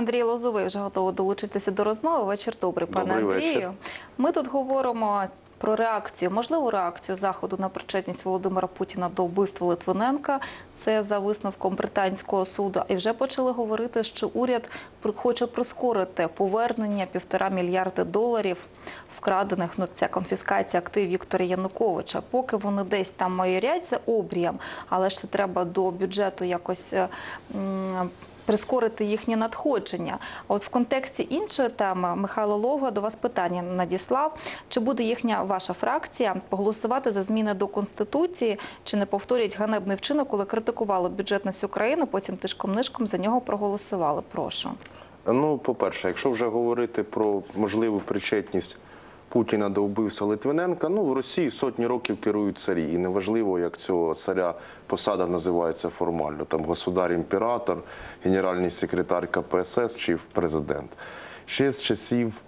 Андрій Лозовий вже готовий долучитися до розмови. Вечір добрий, пане Добрий Андрію. вечір. Ми тут говоримо про реакцію, можливу реакцію заходу на причетність Володимира Путіна до вбивства Литвиненка. Це за висновком британського суду. І вже почали говорити, що уряд хоче прискорити повернення півтора мільярди доларів вкрадених. Ну ця конфіскація активів Віктора Януковича. Поки вони десь там майорять за обрієм, але ж це треба до бюджету якось. е, м, Прискорити їхнє надходження. А от в контексті іншої теми Михайло Ловга до вас питання надіслав: чи буде їхня ваша фракція голосувати за зміни до конституції, чи не повторять ганебний вчинок, коли критикували бюджет на всю країну, потім тишком нишком за нього проголосували? Прошу. Ну, по-перше, якщо вже говорити про можливу причетність Путіна до вбивства Литвиненка, ну в Росії сотні років керують царі, і неважливо, як цього царя посада називається формально, там государ-імператор, генеральний секретар КПСС чи президент. Ще з часів.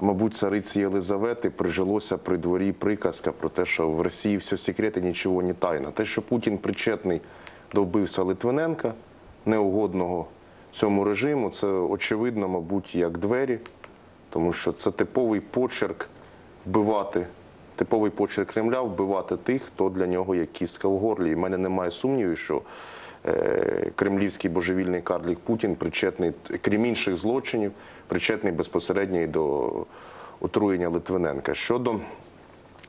Мабуть, цариці Єлизавети прижилося при дворі приказка про те, що в Росії все секрети, нічого не тайна. Те, що Путін причетний до вбивства Литвиненка, неугодного цьому режиму, це очевидно, мабуть, як двері, тому що це типовий почерк вбивати, типовий почерк Кремля вбивати тих, хто для нього є кістка в горлі. І в мене немає сумнівів, що е, кремлівський божевільний карлік Путін причетний, крім інших злочинів, причетний безпосередньо і до отруєння Литвиненка. Щодо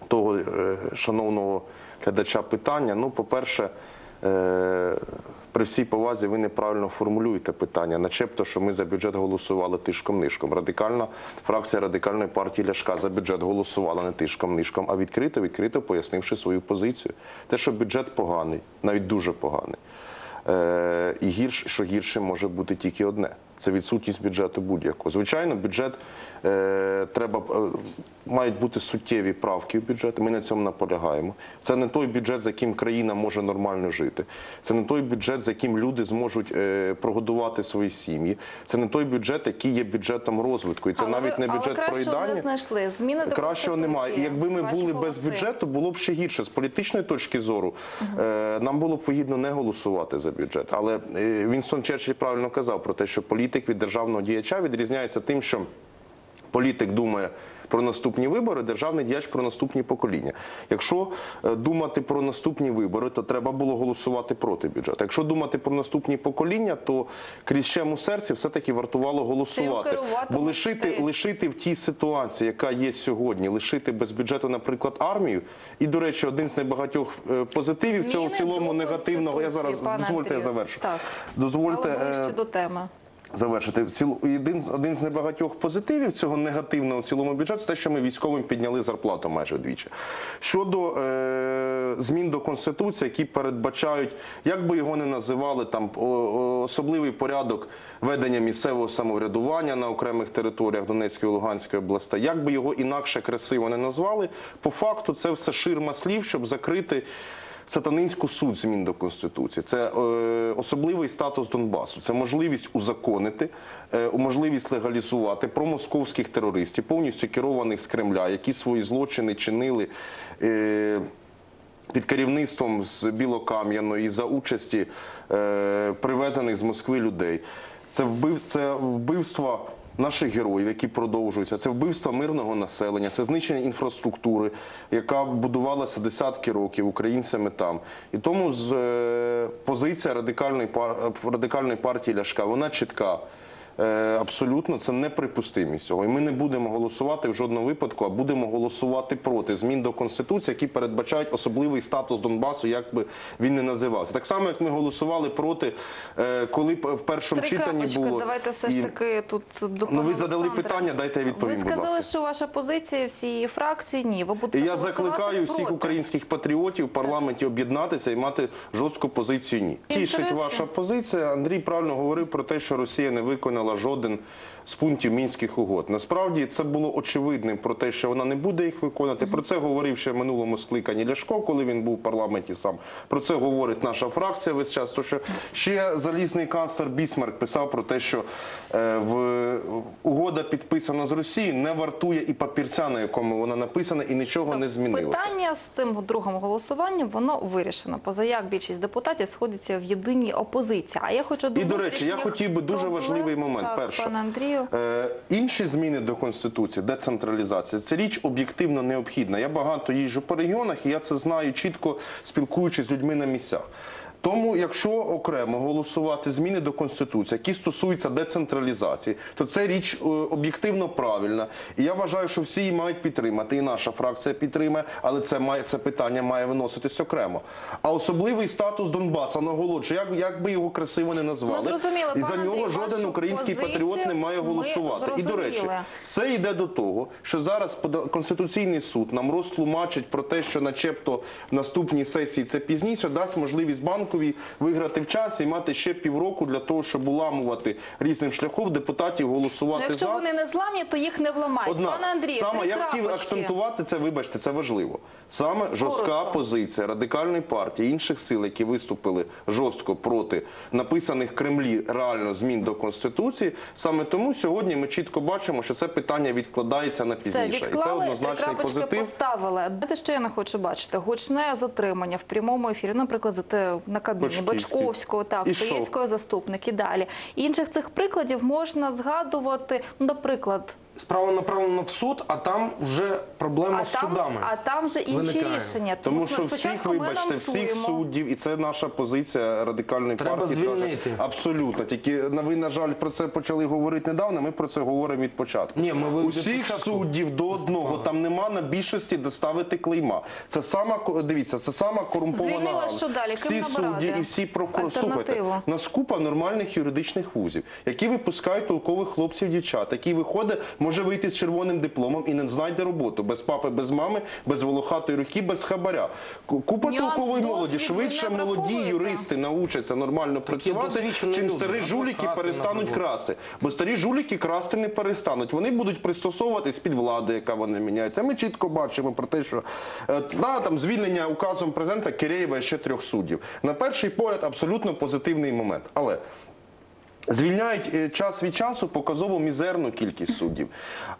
того е, шановного глядача питання, ну, по-перше, е, при всій повазі ви неправильно формулюєте питання, начебто, що ми за бюджет голосували тишком-нишком. Радикальна фракція радикальної партії Ляшка за бюджет голосувала не тишком-нишком, а відкрито, відкрито пояснивши свою позицію. Те, що бюджет поганий, навіть дуже поганий. Е, і гірше, що гірше може бути тільки одне. Це відсутність бюджету будь-якого. Звичайно, бюджет е, треба е, мають бути суттєві правки в бюджет. Ми на цьому наполягаємо. Це не той бюджет, за яким країна може нормально жити. Це не той бюджет, за яким люди зможуть е, прогодувати свої сім'ї. Це не той бюджет, який є бюджетом розвитку. І це Але навіть не бюджет але кращого проїдання. не знайшли. Зміни до Кращого немає. І якби ми були без бюджету, було б ще гірше. З політичної точки зору е, нам було б вигідно не голосувати за бюджет. Але е, Вінстон Черчилль правильно казав про те, що політик від державного діяча відрізняється тим, що політик думає. Про наступні вибори, державний діяч про наступні покоління. Якщо е, думати про наступні вибори, то треба було голосувати проти бюджету. Якщо думати про наступні покоління, то крізь щем у серці все-таки вартувало голосувати. Бо лишити, лишити в тій ситуації, яка є сьогодні, лишити без бюджету, наприклад, армію. І, до речі, один з небагатьох е, позитивів цього в цілому негативного. Я зараз дозвольте, я завершу. Так. Дозвольте Але е, ближче до теми. Завершити. В цілу- Один, з- один з небагатьох позитивів цього негативного цілому бюджету те, що ми військовим підняли зарплату майже вдвічі. Щодо е, змін до Конституції, які передбачають, як би його не називали, там особливий порядок ведення місцевого самоврядування на окремих територіях Донецької і Луганської областей, як би його інакше красиво не назвали, по факту це все ширма слів, щоб закрити сатанинську суть змін до конституції. Це е, особливий статус Донбасу. Це можливість узаконити, е, можливість легалізувати промосковських терористів, повністю керованих з Кремля, які свої злочини чинили. Е, під керівництвом з Білокам'яної за участі привезених з Москви людей. Це вбив, це вбивства наших героїв, які продовжуються. Це вбивства мирного населення, це знищення інфраструктури, яка будувалася десятки років українцями там. І тому з е, позиція радикальної радикальної партії Ляшка вона чітка. Е, Абсолютно це неприпустимість цього. І ми не будемо голосувати в жодному випадку, а будемо голосувати проти змін до конституції, які передбачають особливий статус Донбасу, як би він не називався. Так само, як ми голосували проти, е, коли в першому Три читанні було давайте все ж таки тут до Ну, ви задали Олександра. питання, дайте я відповім, Ви будь сказали, ласка. що ваша позиція всієї фракції ні. Ви будете І я закликаю всіх українських патріотів в парламенті об'єднатися і мати жорстку позицію. Ні, тішить ваша позиція. Андрій правильно говорив про те, що Росія не виконала жоден з пунктів мінських угод. Насправді це було очевидним про те, що вона не буде їх виконувати. Про це говорив ще в минулому скликанні Ляшко, коли він був в парламенті сам. Про це говорить наша фракція весь час. То що ще залізний канцлер Бісмарк писав про те, що е, в угода підписана з Росією не вартує і папірця, на якому вона написана, і нічого не змінилося. Питання з цим другим голосуванням воно вирішено. Позаяк більшість депутатів сходиться в єдиній опозиції. А я хочу до І до речі, я хотів би дуже важливий момент момент. Так, Перше, пане Андрію. Е, інші зміни до конституції, децентралізація це річ об'єктивно необхідна. Я багато їжджу по регіонах, і я це знаю чітко спілкуючись з людьми на місцях. Тому, якщо окремо голосувати зміни до конституції, які стосуються децентралізації, то це річ е, об'єктивно правильна. І я вважаю, що всі її мають підтримати. І наша фракція підтримає, але це має це питання має виноситись окремо. А особливий статус Донбаса наголошую, як, як би його красиво не назвали, Ми зрозуміли, і за нього Андрій, жоден український патріот не має голосувати. І до речі, все йде до того, що зараз Конституційний суд нам розтлумачить про те, що начебто в наступній сесії це пізніше дасть можливість банковій виграти в часі і мати ще півроку для того, щоб уламувати різним шляхом депутатів Ну, голосувати якщо за. вони не зламні, то їх не вламають. Однак, Пане Андрію, саме я хотів акцентувати це, вибачте, це важливо. Саме жорстка Коротко. позиція радикальної партії інших сил, які виступили жорстко проти написаних Кремлі реально змін до конституції. Саме тому сьогодні ми чітко бачимо, що це питання відкладається на Все, пізніше, і це однозначний позитив. поставили. Знаєте, що я не хочу бачити? Гучне затримання в прямому ефірі, наприклад, за те на кабіні. Бочковського, так, Стоєцького заступник і далі. Інших цих прикладів можна згадувати, ну, наприклад, Справа направлена в суд, а там вже проблема а з там, судами. а там вже інші виникає. рішення. Тому що всіх, спочатку ми вибачте, всіх суддів, і це наша позиція радикальної Треба партії. звільнити. Абсолютно. Тільки на ви, на жаль, про це почали говорити недавно. Ми про це говоримо від початку. Ні, ми ви- від Усіх початку. суддів до одного там нема на більшості, де ставити клейма. Це сама ко- дивіться, це сама корумпована. Звільнила, галузь. що далі? Ким Всі набирати? судді і всі прокурори. Слухайте, Альтернативу. нас купа нормальних юридичних вузів, які випускають толкових хлопців, дівчат, який виходить, може вийти з червоним дипломом і не знайде роботу без папи, без мами, без волохатої руки, без хабаря. Купа толкової молоді, швидше молоді юристи научаться нормально працювати, чим старі жуліки перестануть красти. Бо старі жуліки красти не перестануть. Вони будуть пристосовуватись під владу, яка вони міняється. Ми чітко бачимо про те, що е, там звільнення указом президента Киреєва і ще трьох суддів. На перший погляд, абсолютно позитивний момент. Але звільняють е, час від часу показово мізерну кількість суддів.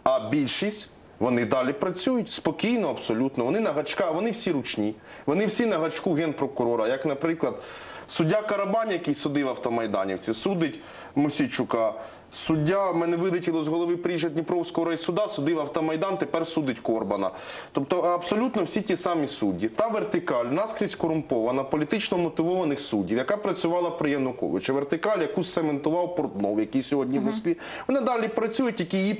А більшість. Вони далі працюють спокійно, абсолютно. Вони на гачка, вони всі ручні. Вони всі на гачку генпрокурора. Як, наприклад, суддя Карабан, який судив автомайданівці, судить Мосійчука. Суддя мене вилетіло з голови пріжжя Дніпровського райсуда, судив автомайдан, тепер судить Корбана. Тобто абсолютно всі ті самі судді. Та вертикаль наскрізь корумпована, політично мотивованих суддів, яка працювала при Януковичі. Вертикаль, яку сцементував Портнов, який сьогодні в Москві. Вони далі працюють, тільки її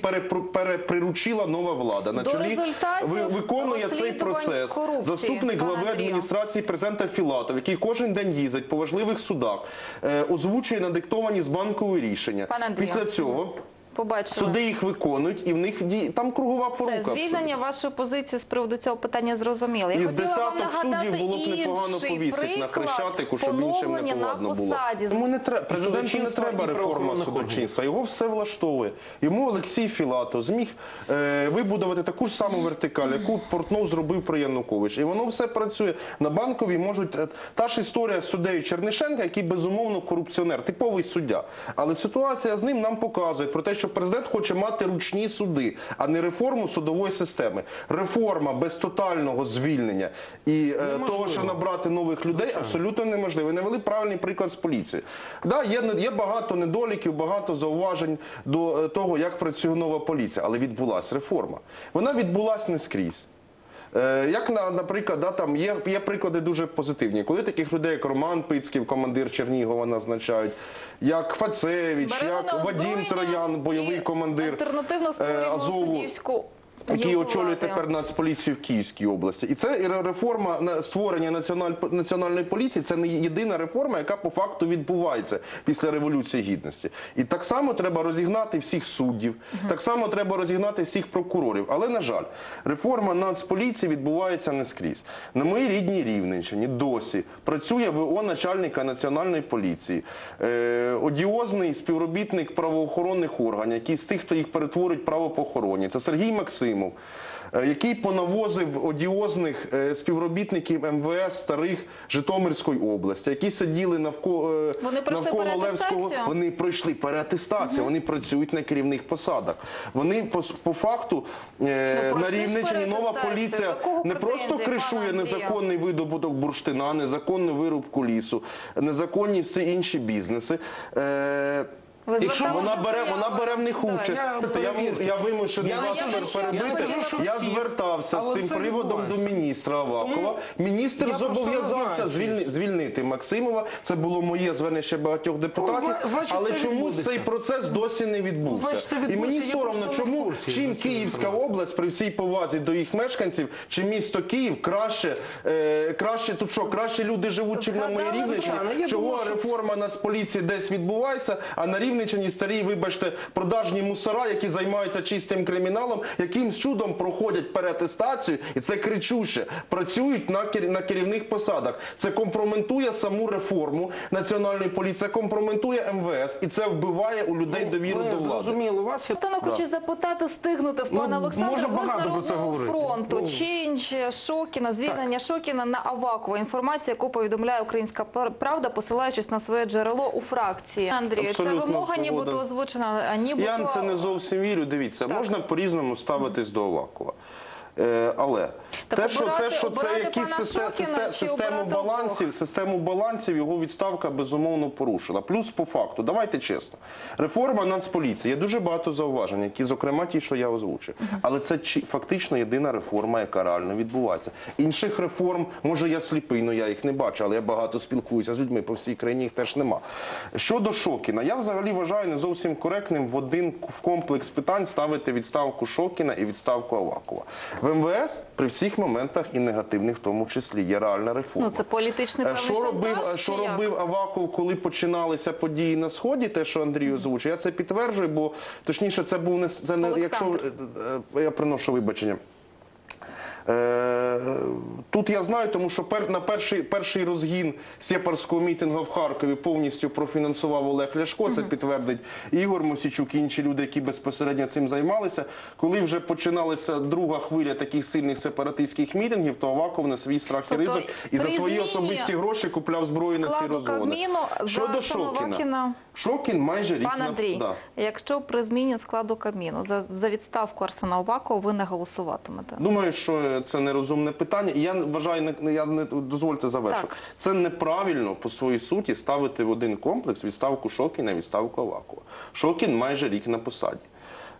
переприручила нова влада. На До чолі результатів виконує цей процес. Заступник глави адміністрації президента Філатов, який кожен день їздить по важливих судах, е, озвучує надиктовані з банкової рішення. Андрію. Після цього Побачили. суди їх виконують, і в них діє там кругова Все, порука. звільнення вашої позиції з приводу цього питання зрозуміли. Я Із хотіла вам десяток нагадати суддів було б непогано інший повісити на приклад хрещатику, щоб іншим не поновлення на повадно було. посаді. Тому не треба президенту не треба і реформа правоохоронних судочинства. Його все влаштовує. Йому Олексій Філатов зміг е, вибудувати таку ж саму вертикаль, яку Портнов зробив при Янукович. І воно все працює. На банковій можуть е, та ж історія з суддею Чернишенка, який безумовно корупціонер, типовий суддя. Але ситуація з ним нам показує про те, що президент хоче мати ручні суди, а не реформу судової системи. Реформа без тотального звільнення і неможливо. того, що набрати нових людей, абсолютно неможливо. І Навели правильний приклад з поліції. Да, є, є багато недоліків, багато зауважень до е, того, як працює нова поліція, але відбулася реформа. Вона відбулася не скрізь. Е, Як на наприклад, да, там є, є приклади дуже позитивні, коли таких людей, як Роман Пицьків, командир Чернігова, назначають, як Фацевич, Беремо як Вадім Троян, бойовий командир Альтернативно е, створюємо Азову. суддівську який очолює тепер Нацполіцію в Київській області. І це реформа створення національ- національної поліції. Це не єдина реформа, яка по факту відбувається після революції гідності. І так само треба розігнати всіх суддів, так само треба розігнати всіх прокурорів. Але на жаль, реформа Нацполіції відбувається не скрізь. На моїй рідній Рівненщині досі працює ВО начальника національної поліції, е, одіозний співробітник правоохоронних органів, який з тих, хто їх перетворить правопохоронні. Це Сергій Максимов. Е, Який понавозив одіозних е, співробітників МВС старих Житомирської області, які сиділи навколо, Вони навколо? Левського. Вони пройшли переатестацію, вони працюють на керівних посадах. Вони по, по факту е, Ну, на пройшли нова поліція не просто кришує незаконний видобуток бурштина, незаконну вирубку лісу, незаконні всі інші бізнеси. Ви Якщо Вона бере, вона бере в них участь. Я Я, перевірте. я вимушений Я вас я перебити. кажу, Я звертався з цим приводом до міністра Авакова. Тому Міністр зобов'язався звільни- звільнити Максимова. Це було моє звернення ще багатьох депутатів. зна- значить, але це чомусь цей процес досі не відбувся. Значить, це І мені я соромно, чому курсі чим Київська область при всій повазі до їх мешканців, чи місто Київ краще, е, краще тут що, краще люди живуть, чим на моїй я Чого реформа Нацполіції десь відбувається, а на Рівненщині старі, вибачте, продажні мусора, які займаються чистим криміналом, якимсь чудом проходять перетестацію, і це кричуще, працюють на, кер- на керівних посадах. Це компрометує саму реформу національної поліції, це компрометує МВС, і це вбиває у людей довіру Ми до влади. зрозуміли вас. Я- Останок хочу запитати, стигнути в пана Ну, Олександра. може Ви з Народного фронту, Ну. Чинч, Шокіна, звільнення Шокіна на Авакова. Інформація, яку повідомляє Українська Правда, посилаючись на своє джерело у фракції. Андрій, це Абсолютно свобода. нібито озвучена, а нібито... Я це не зовсім вірю. Дивіться, Так. можна по-різному ставитись до Авакова. Е, але Так те, що, обирати- те, що це якісь пана систе- Шокіна систе- чи систему балансів, систему балансів його відставка безумовно порушила. Плюс по факту, давайте чесно. Реформа Нацполіції є дуже багато зауважень, які, зокрема, ті, що я озвучив. Але це фактично єдина реформа, яка реально відбувається. Інших реформ, може, я сліпий, але я їх не бачу, але я багато спілкуюся з людьми по всій країні, їх теж нема. Щодо Шокіна, я взагалі вважаю не зовсім коректним в один в комплекс питань ставити відставку Шокіна і відставку Авакова. В МВС при всіх моментах і негативних, в тому числі, є реальна реформа. Ну, це політичний певний Що робив, шантаж, е, що робив Аваков, коли починалися події на сході? Те, що Андрій озвучив, я це підтверджую, бо точніше, це був не це не якщо Олександр. е, е, я приношу вибачення. Е, Тут я знаю, тому що на перший, перший розгін сепарського мітингу в Харкові повністю профінансував Олег Ляшко. Це підтвердить Ігор Мосічук і інші люди, які безпосередньо цим займалися. Коли вже починалася друга хвиля таких сильних сепаратистських мітингів, то Аваков на свій страх і Тобто ризик і за свої особисті гроші купляв зброю на ці розгони. Щодо Шокіна. Шокін майже рік Пан Андрій, да. якщо при зміні складу Кабміну за, за відставку Арсена Авакова ви не голосуватимете? Думаю, що це нерозумне питання. І я вважаю, не я не дозвольте завершу. Так. Це неправильно по своїй суті ставити в один комплекс відставку Шокіна, відставку Авакова. Шокін майже рік на посаді.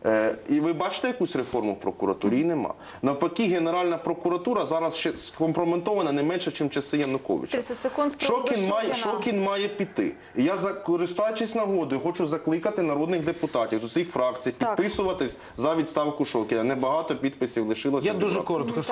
Е, і ви бачите якусь реформу в прокуратурі? І Нема. Навпаки, Генеральна прокуратура зараз ще скомпрометована не менше, ніж часи Януковича. 30 секунд Шокін має, Шокін має піти. І я, за- користуючись нагодою, хочу закликати народних депутатів з усіх фракцій Так. підписуватись за відставку Шокіна. Небагато підписів лишилося. Я дуже коротко.